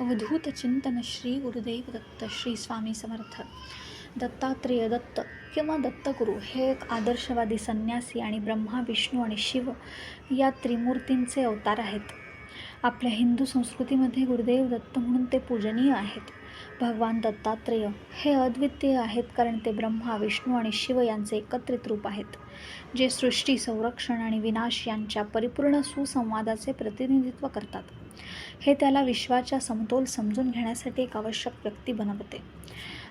अवधूत चिंतन श्री गुरुदेव दत्त श्री स्वामी समर्थ दत्तात्रेय दत्त किंवा दत्तगुरू हे एक आदर्शवादी संन्यासी आणि ब्रह्मा विष्णू आणि शिव या त्रिमूर्तींचे अवतार आहेत. आपल्या हिंदू संस्कृतीमध्ये गुरुदेव दत्त म्हणून ते पूजनीय आहेत. भगवान दत्तात्रेय हे अद्वितीय आहेत कारण ते ब्रह्मा विष्णू आणि शिव यांचे एकत्रित रूप आहेत जे सृष्टी संरक्षण आणि विनाश यांच्या परिपूर्ण सुसंवादाचे प्रतिनिधित्व करतात. हे त्याला विश्वाच्या समतोल समजून घेण्यासाठी एक आवश्यक व्यक्ती बनवते.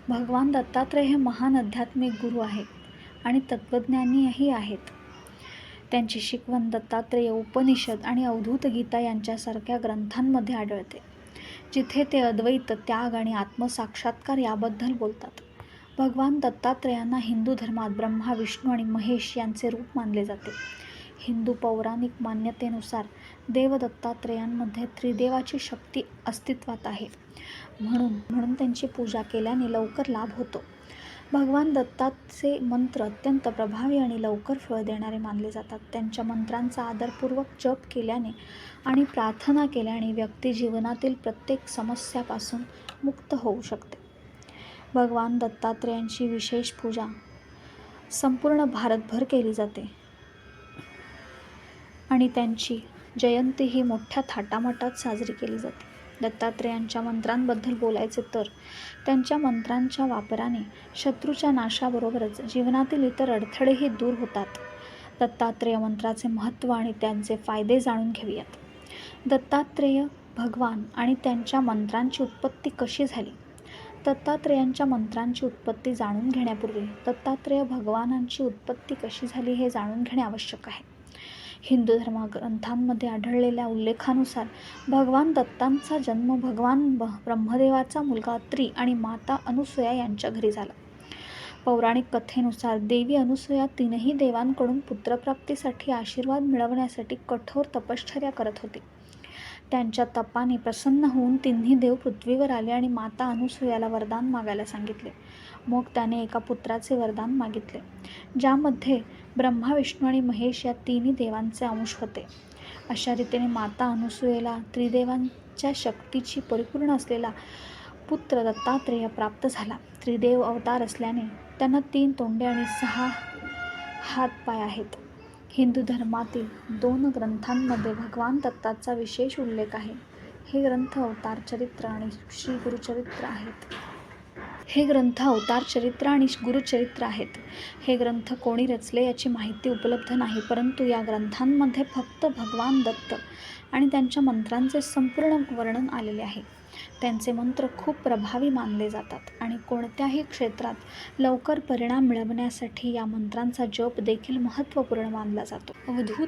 भगवान दत्तात्रेय हे महान आध्यात्मिक गुरु आहेत आणि तत्त्वज्ञानीही आहेत. त्यांची शिकवण दत्तात्रेय उपनिषद आणि अवधूत गीता यांच्यासारख्या ग्रंथांमध्ये आढळते जिथे ते अद्वैत त्याग आणि आत्मसाक्षात्कार याबद्दल बोलतात. भगवान दत्तात्रेयांना हिंदू धर्मात ब्रह्मा विष्णू आणि महेश यांचे रूप मानले जाते. हिंदू पौराणिक मान्यतेनुसार देवदत्तात्रेयांमध्ये त्रिदेवाची शक्ती अस्तित्वात आहे. म्हणून म्हणून त्यांची पूजा केल्याने लवकर लाभ होतो. भगवान दत्ताचे मंत्र अत्यंत प्रभावी आणि लवकर फळ देणारे मानले जातात. त्यांच्या मंत्रांचा आदरपूर्वक जप केल्याने आणि प्रार्थना केल्याने व्यक्ती जीवनातील प्रत्येक समस्यापासून मुक्त होऊ शकते. भगवान दत्तात्रेयांची विशेष पूजा संपूर्ण भारतभर केली जाते. आणि त्यांची जयंती ही मोठ्या थाटामाटात साजरी केली जाते. दत्तात्रेयांच्या मंत्रांबद्दल बोलायचे तर त्यांच्या मंत्रांच्या वापराने शत्रूच्या नाशाबरोबरच जीवनातील इतर अडथळेही दूर होतात. दत्तात्रेय मंत्राचे महत्त्व आणि त्यांचे फायदे जाणून घेऊयात. दत्तात्रेय भगवान आणि त्यांच्या मंत्रांची उत्पत्ती कशी झाली? दत्तात्रेयांच्या मंत्रांची उत्पत्ती जाणून घेण्यापूर्वी दत्तात्रेय भगवानांची उत्पत्ती कशी झाली हे जाणून घेणे आवश्यक आहे. हिंदू धर्मग्रंथांमध्ये आढळलेल्या उल्लेखानुसार भगवान दत्तांचा जन्म भगवान ब ब्रह्मदेवाचा मुलगा त्री आणि माता अनुसूया यांच्या घरी झाला. पौराणिक कथेनुसार देवी अनुसूया तीनही देवांकडून पुत्रप्राप्तीसाठी आशीर्वाद मिळवण्यासाठी कठोर तपश्चर्या करत होती. त्यांच्या तपाने प्रसन्न होऊन तिन्ही देव पृथ्वीवर आले आणि माता अनुसूयाला वरदान मागायला सांगितले. मग त्याने एका पुत्राचे वरदान मागितले ज्यामध्ये ब्रह्मा विष्णू आणि महेश या तिन्ही देवांचे अंश होते. अशा रीतीने माता अनुसूयेला त्रिदेवांच्या शक्तीची परिपूर्ण असलेला पुत्र दत्तात्रेय प्राप्त झाला. त्रिदेव अवतार असल्याने त्यांना तीन तोंडे आणि सहा हात पाय आहेत. हिंदू धर्मातील दोन ग्रंथांमध्ये भगवान दत्ताचा विशेष उल्लेख आहे. हे ग्रंथ अवतार चरित्र आणि श्री गुरुचरित्र आहेत. हे ग्रंथ अवतार चरित्र आणि गुरुचरित्र आहेत. हे ग्रंथ कोणी रचले याची माहिती उपलब्ध नाही परंतु या ग्रंथांमध्ये फक्त भगवान दत्त आणि त्यांच्या मंत्रांचे संपूर्ण वर्णन आलेले आहे. त्यांचे मंत्र खूप प्रभावी मानले जातात आणि कोणत्याही क्षेत्रात लवकर परिणाम मिळवण्यासाठी या मंत्रांचा जप देखील महत्त्वपूर्ण मानला जातो. अवधूत